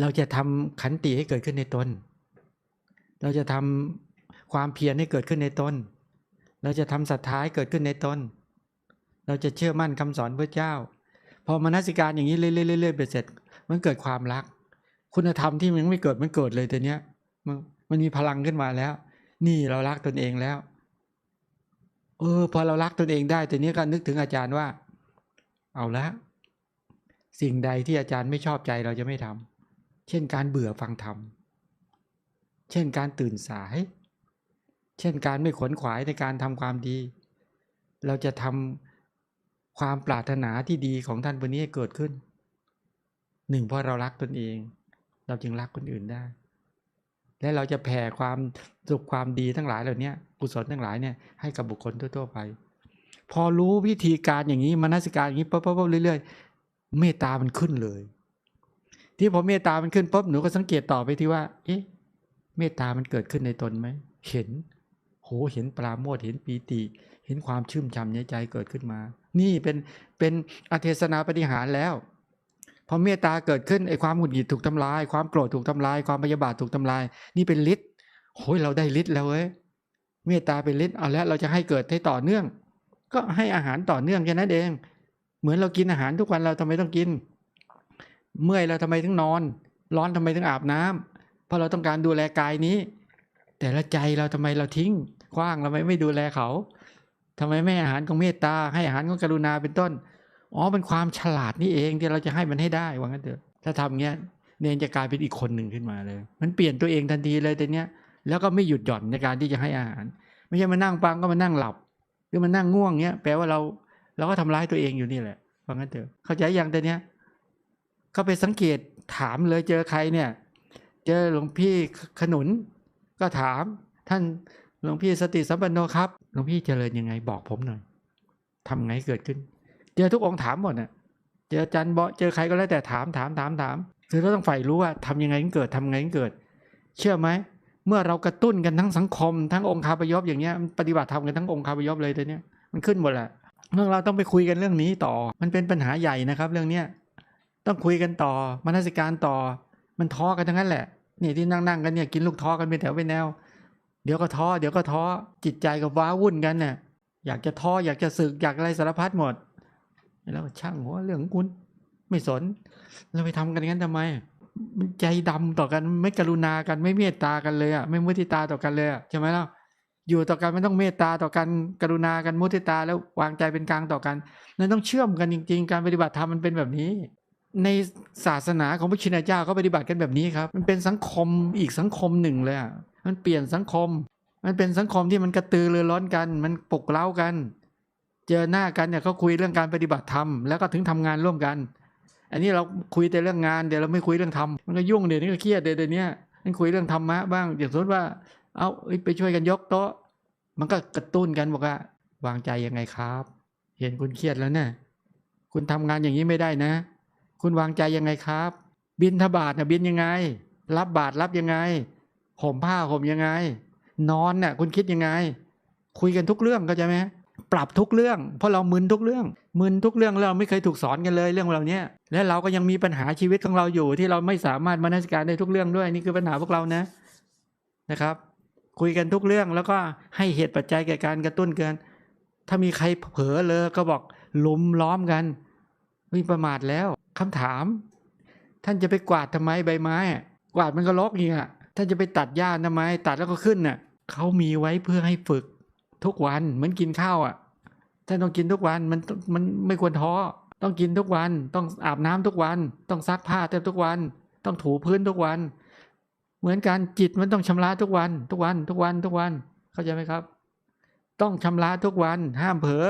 เราจะทำขันติให้เกิดขึ้นในตน เราจะทำความเพียรให้เกิดขึ้นในตน เราจะทำศรัทธาให้เกิดขึ้นในตน เราจะเชื่อมั่นคำสอนพระเจ้า พอมนสิการอย่างนี้เรื่อยๆไปเสร็จ มันเกิดความรัก คุณธรรมที่มันไม่เกิดมันเกิดเลยแต่เนี้ยมันมันมีพลังขึ้นมาแล้ว นี่เรารักตนเองแล้ว เออ พอเรารักตนเองได้แต่เนี้ยก็นึกถึงอาจารย์ว่า เอาละสิ่งใดที่อาจารย์ไม่ชอบใจเราจะไม่ทำ เช่นการเบื่อฟังธรรม เช่นการตื่นสาย เช่นการไม่ขวนขวายในการทำความดี เราจะทำความปรารถนาที่ดีของท่านวันนี้ให้เกิดขึ้นหนึ่งเพราะเรารักตนเอง เราจึงรักคนอื่นได้ และเราจะแผ่ความสุขความดีทั้งหลายเหล่านี้กุศลทั้งหลายเนี่ยให้กับบุคคลทั่วๆไป พอรู้วิธีการอย่างนี้มนสิการอย่างนี้ปั๊บปั๊บปั๊บเรื่อยๆเมตตามันขึ้นเลย ที่พอเมตตามันขึ้นปุ๊บหนูก็สังเกตต่อไปที่ว่า เอ๊ะเมตตามันเกิดขึ้นในตนไหมเห็นโหเห็นปราโมทเห็นปีติ เห็นความชื่นชมในใจเกิดขึ้นมา นี่เป็นเป็นอเทศนาปฏิหารแล้วพอเมตตาเกิดขึ้นไอ้ความหงุดหงิดถูกทำลาย ความโกรธถูกทำลาย ความพยาบาทถูกทำลาย นี่เป็นฤทธิ์โอ้ยเราได้ฤทธิ์แล้วเว้ยเมตตาเป็นฤทธิ์เอาแล้วเราจะให้เกิดให้ต่อเนื่อง ก็ให้อาหารต่อเนื่องแค่นั้นเอง เหมือนเรากินอาหารทุกวันเราทำไมต้องกิน เมื่อยเราทำไมถึงนอน ร้อนทำไมถึงอาบน้ำเพราะเราต้องการดูแลกายนี้ แต่ละใจเราทำไมเราทิ้งคว้างเราไม่ไม่ดูแลเขาทำไมไม่อาหารของเมตตา ให้อาหารของกรุณาเป็นต้นอ๋อเป็นความฉลาดนี่เองที่เราจะให้มันให้ได้ว่างั้นเถอะถ้าทำเงี้ยเนนจะกลายเป็นอีกคนหนึ่งขึ้นมาเลย มันเปลี่ยนตัวเองทันทีเลยแต่เนี้ยแล้วก็ไม่หยุดหย่อนในการที่จะให้อาหาร ไม่ใช่มานั่งฟังก็มานั่งหลับหรือมานั่งง่วงเงี้ยแปลว่าเราเราก็ทำร้ายตัวเองอยู่นี่แหละว่างั้นเถอะเข้าใจยังแต่เนี้ย ก็ไปสังเกตถามเลยเจอใครเนี่ย เจอหลวงพี่ขนุน ก็ถาม ท่านหลวงพี่สติสัมปันโนครับหลวงพี่เจริญยังไงบอกผมหน่อยทำไงเกิดขึ้น เจอทุกองค์ถามหมดน่ะเจอจันบอเจอใครก็แล้วแต่ถามถามถามถามคือเราต้องใฝ่รู้ว่าทำยังไงถึงเกิดทำยังไงถึงเกิด เชื่อไหมเมื่อเรากระตุ้นกันทั้งสังคม ทั้งองค์คาพยพอย่างเงี้ยปฏิบัติธรรมกันทั้งองค์คาพยพเลยตัวเนี้ยมันขึ้นหมดแหละเรื่องเราต้องไปคุยกันเรื่องนี้ต่อ มันเป็นปัญหาใหญ่นะครับ เรื่องเนี้ย ต้องคุยกันต่อมนสิการต่อ มันท้อกันทั้งนั้นแหละนี่ที่นั่งๆกันเนี่ยกินลูกท้อกันเป็นแถวเป็นแนว เดี๋ยวก็ท้อเดี๋ยวก็ท้อจิตใจก็ว้าวุ่นกันเนี่ยอยากจะท้ออยากจะสึกอยากอะไรสารพัดหมด แล้วช่างหัวเรื่ององคุณ ไม่สนเราไปทำกันงั้นทำไม มันใจดำต่อกันไม่กรุณากันไม่เมตตากันเลยอะไม่มุทิตาต่อกันเลยอะใช่ไหมล่ะอยู่ต่อกันไมันต้องเมตตาต่อกันกรุณากันมุทิตาแล้ววางใจเป็นกลางต่อกันนั่นต้องเชื่อมกันจริง ๆ การปฏิบัติธรรมมันเป็นแบบนี้ ในศาสนาของพระชินเจ้าเขาปฏิบัติกันแบบนี้ครับ มันเป็นสังคมอีกสังคมหนึ่งเลยอะมันเปลี่ยนสังคม มันเป็นสังคมที่มันกระตือรือร้อนกัน มันปลุกเร้ากัน เจอหน้ากันเนี่ยเขาคุยเรื่องการปฏิบัติธรรมแล้วก็ถึงทำงานร่วมกัน อันนี้เราคุยแต่เรื่องงานเดี๋ยวเราไม่คุยเรื่องธรรมมันก็ยุ่งเดี๋ยวนี้ก็เครียดเดี๋ยวนี้มันคุยเรื่องธรรมะบ้างอย่างสมมติว่า เอาเอ้ยไปช่วยกันยกโต๊ะ มันก็กระตุ้นกันบอกว่าวางใจยังไงครับ เห็นคุณเครียดแล้วเนี่ยคุณทำงานอย่างนี้ไม่ได้นะ คุณวางใจยังไงครับ บินทบาทนะบินยังไง รับบาทรับยังไงห่มผ้าห่มยังไง นอนน่ะคุณคิดยังไง คุยกันทุกเรื่องเข้าใจไหมปรับทุกเรื่อง เพราะเรามึนทุกเรื่อง มึนทุกเรื่องแล้วเราไม่เคยถูกสอนกันเลยเรื่องเหล่านี้และเราก็ยังมีปัญหาชีวิตของเราอยู่ ที่เราไม่สามารถมานัสการได้ทุกเรื่องด้วยนี่คือปัญหาพวกเรานะนะครับ คุยกันทุกเรื่องแล้วก็ให้เหตุปัจจัยแก่การกระตุ้นเกิน ถ้ามีใครเผลอเลยก็บอกลุมล้อมกันมีประมาทแล้ว คำถาม ท่านจะไปกวาดทำไมใบไม้กวาดมันก็รกอย่างอะท่านจะไปตัดหญ้าทำไม ตัดแล้วก็ขึ้นน่ะเขามีไว้เพื่อให้ฝึกทุกวันเหมือนกินข้าวอะท่านต้องกินทุกวันมันมันไม่ควรท้อต้องกินทุกวัน ต้องอาบน้ำทุกวัน ต้องซักผ้าแทบทุกวัน ต้องถูพื้นทุกวัน เหมือนกันจิตมันต้องชำระทุกวัน ทุกวัน ทุกวันทุกวัน เข้าใจไหมครับ ต้องชำระทุกวัน ห้ามเผลอ